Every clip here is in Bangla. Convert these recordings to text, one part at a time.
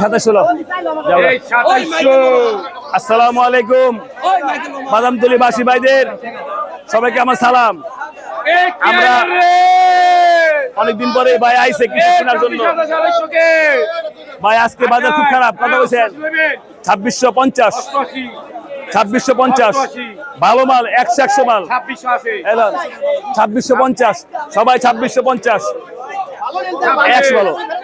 সাতাশ ষোলো। যাও। গা। এই সাতাইশশো আসসালামু আলাইকুম। বাদামতলি বাসী ভাইদের। সবাইকে আমার সালাম। আমরা- অনেকদিন পরে ভাই আইছে কিছু জন্য। ভাই আজকে বাজার খুব খারাপ। কথা বলছেন? ছাব্বিশশো পঞ্চাশ। ছাব্বিশশো পঞ্চাশ। ভালো মাল একশো একশো মাল। ছাব্বিশশো ছাব্বিশশো পঞ্চাশ। সবাই ছাব্বিশশো পঞ্চাশ। একশো ভালো।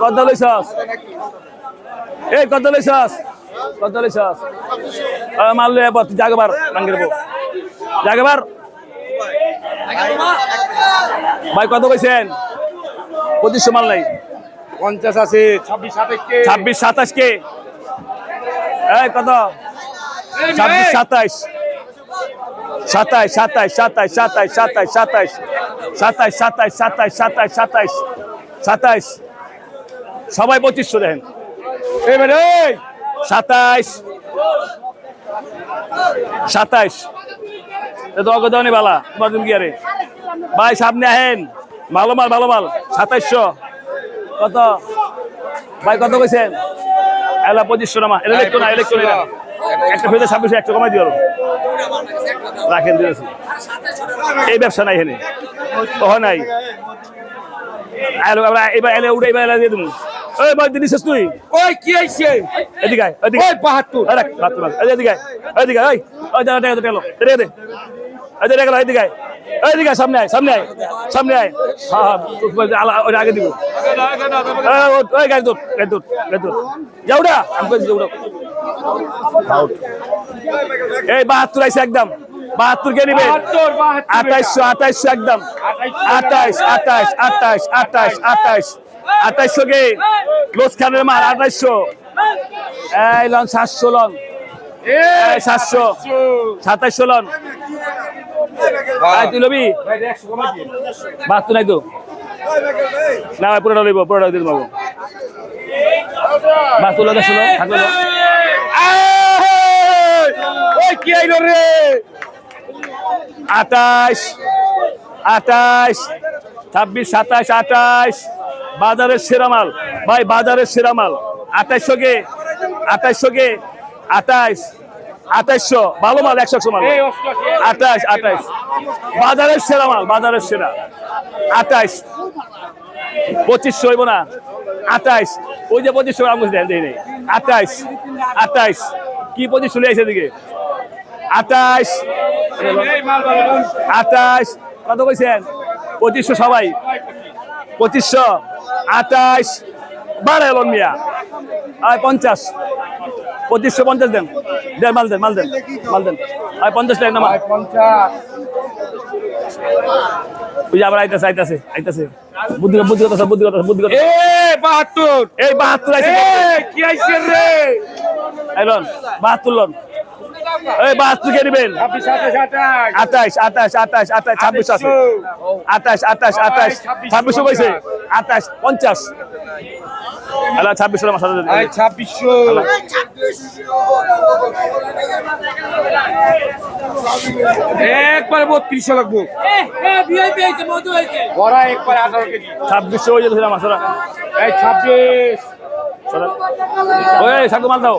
কত লইছস এই কত লইছস কত লইছস মাল লই আবার জাগবার রাঙ্গের বউ জাগবার। ভাই কত কইছেন? পঁচিশশো মাল নাই। পঞ্চাশ আছে ছাব্বিশ সাতাশ কে? ছাব্বিশ সাতাশ কে? এই কত? ছাব্বিশ মেয়ে। সাতাইশ। সাতাইশ সাতাইশ সাতাইশ সাতাইশ সাতাইশ সাতাইশ। সাতাইশ সাতাইশ সাতাইশ সাতাইশ সাতাইশ। সাতাইশ। সবাই পঁচিশশো দেখেন। এই। সাতাইশ। সাতাইশ। অগদানি বালা কি আরে ভাই, সামনে আহেন। ভালো মাল ভালো মাল। সাতাইশশো। কত? ভাই, কত কইছেন? এলা পঁচিশশো নামা। এটা লিখতো না লিখতো না। একটা ফেলে ছাব্বিশশো একশো কমাই দিও। রাখেন এই ব্যবসা নাই এখানে। তখন নাই। এবার এলে উঠে এবার এলে দিয়ে ওই ভাই দিনিস তুই? ওই কি আইছে এদিকে আয়, এদিকে ওই বাহাত্তর। আরে বাত বাত এই এদিকে আয়, এদিকে আয়, ওই দাঁড়া দাঁড়া দাঁড়া এদিকে দে এই দিকে গেল এদিকে আয়, এদিকে আয়, সামনে আয় সামনে আয় সামনে আয়। হ্যাঁ হ্যাঁ ওই আগে দিব। ওই গাড়ি দূর গাড়ি দূর গাড়ি দূর না আমি কইছি না এই বাহাত্তর আইছে একদম। বাহাত্তর কে নিবে? আঠাইশশো আঠাইশশো একদম। আঠাইশ আঠাইশ আঠাইশ আঠাইশ আঠাইশ। আঠাইশশো কে? লোস খানের মাল আঠাইশশো। এই লন সাতশো লন। সাতশো। সাতাইশশো লন। তুই লবি? বাহাত্তর নাই তো। না ভাই পুরোটা লইব পুরোটা দিয়ে দেবো। বাহাত্তর লন ষোলো থাকল কি আইলো রে? আঠাশ আঠাশ ছাব্বিশ সাতাশ আঠাশ বাজারের সেরা মাল। ভাই বাজারের সেরা মাল। আঠাইশশো কে? আঠাইশশো কে? আঠাইশ। আঠাইশশো। ভালো মাল একশো একশো মাল। আঠাইশ আঠাশ বাজারের সেরা মাল বাজারের সেরা। আঠাইশ। পঁচিশশো হইব না। আঠাইশ। ওই যে পঁচিশশো আমি দেন দেই নেই আঠাইশ। আঠাইশ। কি পঁচিশশো লিয়ে দিকে আঠাইশ। এই মাল ভালো আঠাশ কত কইছেন? পঁচিশশো সবাই। পঁচিশশো। আঠাশ বারো এলন মিয়া। আয় পঞ্চাশ। পঁচিশশো পঞ্চাশ দেন। দেন মাল দেন মাল দেন মাল দেন। আয় পঞ্চাশ টাকা নামা। ওই আবার আইতাছে আইতাছে আইতাছে। বুদ্ধি বুদ্ধি কথা বুদ্ধি কথা বুদ্ধি কথা এ বাহাত্তর। এই বাহাত্তর আইছে। কি আইছে রে? আইলন বাহাত্তর লন। এই বাহাত্তর কে নেবেন ছাব্বিশ সাতাশ আঠাশ আঠাশ আঠাশ আঠাশ আঠাশ ছাব্বিশ আছে। আঠাশ আঠাশ আঠাশ ছাব্বিশশো কইছে আঠাশ পঞ্চাশ। আল্লাহ ছাব্বিশশো আমার সাথে দিন। আয় ছাব্বিশশো একবারে বত্রিশশো লাগবো। বড়া একবারে আঠারো কেজি। ছাব্বিশশো হয়ে যেতে আমার সারা এই ছাব্বিশ। ওই সাকু মাল দাও।